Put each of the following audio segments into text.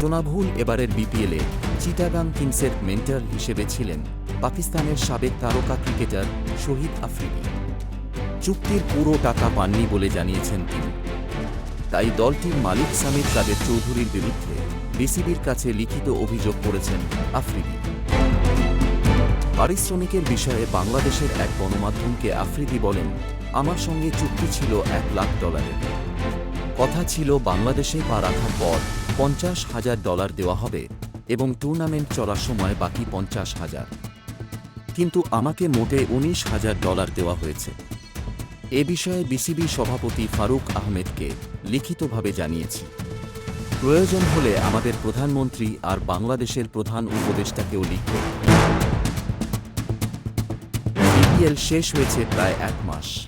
ঘটনাভুল এবারের বিপিএলে চিটাগাং কিংসের মেন্টর হিসেবে ছিলেন পাকিস্তানের সাবেক তারকা ক্রিকেটার শহীদ আফ্রিদি। চুক্তির পুরো টাকা পাননি বলে জানিয়েছেন তিনি। তাই দলটির মালিক সামির কাদের চৌধুরীর বিরুদ্ধে বিসিবির কাছে লিখিত অভিযোগ করেছেন আফ্রিদি। পারিশ্রমিকের বিষয়ে বাংলাদেশের এক গণমাধ্যমকে আফ্রিদি বলেন, আমার সঙ্গে চুক্তি ছিল এক লাখ ডলারের। কথা ছিল বাংলাদেশে পা রাখার পর পঞ্চাশ হাজার ডলার দেওয়া হবে এবং টুর্নামেন্ট চলার সময় বাকি পঞ্চাশ হাজার। কিন্তু আমাকে মোটে উনিশ হাজার ডলার দেওয়া হয়েছে। এ বিষয়ে বিসিবি সভাপতি ফারুক আহমেদকে লিখিতভাবে জানিয়েছি। প্রয়োজন হলে আমাদের প্রধানমন্ত্রী আর বাংলাদেশের প্রধান উপদেষ্টাকেও লিখব। বিপিএল শেষ হয়েছে প্রায় এক মাস।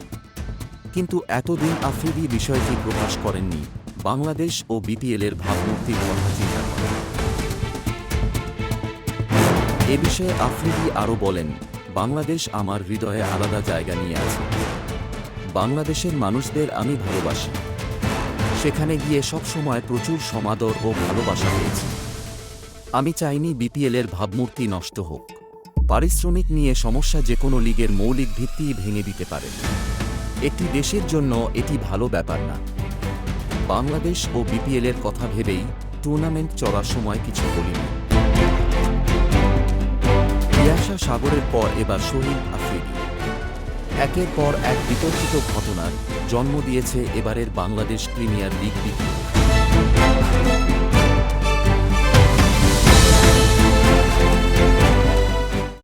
কিন্তু এতদিন আফ্রিদি বিষয়টি প্রকাশ করেননি। বাংলাদেশ ও বিপিএলের ভাবমূর্তির কথা চিন্তা করেন এ বিষয়ে আফ্রিদি আরও বলেন, বাংলাদেশ আমার হৃদয়ে আলাদা জায়গা নিয়ে আছে। বাংলাদেশের মানুষদের আমি ভালোবাসি। সেখানে গিয়ে সবসময় প্রচুর সমাদর ও ভালোবাসা পেয়েছি। আমি চাইনি বিপিএলের ভাবমূর্তি নষ্ট হোক। পারিশ্রমিক নিয়ে সমস্যা যে কোনো লিগের মৌলিক ভিত্তি ভেঙে দিতে পারে। একটি দেশের জন্য এটি ভালো ব্যাপার না। বাংলাদেশ ও বিপিএলের কথা ভেবেই টুর্নামেন্ট চলার সময় কিছু বলিনি। ইয়াশা সাগরের পর এবার শহীদ আফ্রিদি। একের পর এক বিতর্কিত ঘটনার জন্ম দিয়েছে এবারের বাংলাদেশ প্রিমিয়ার লিগ বিপিএল।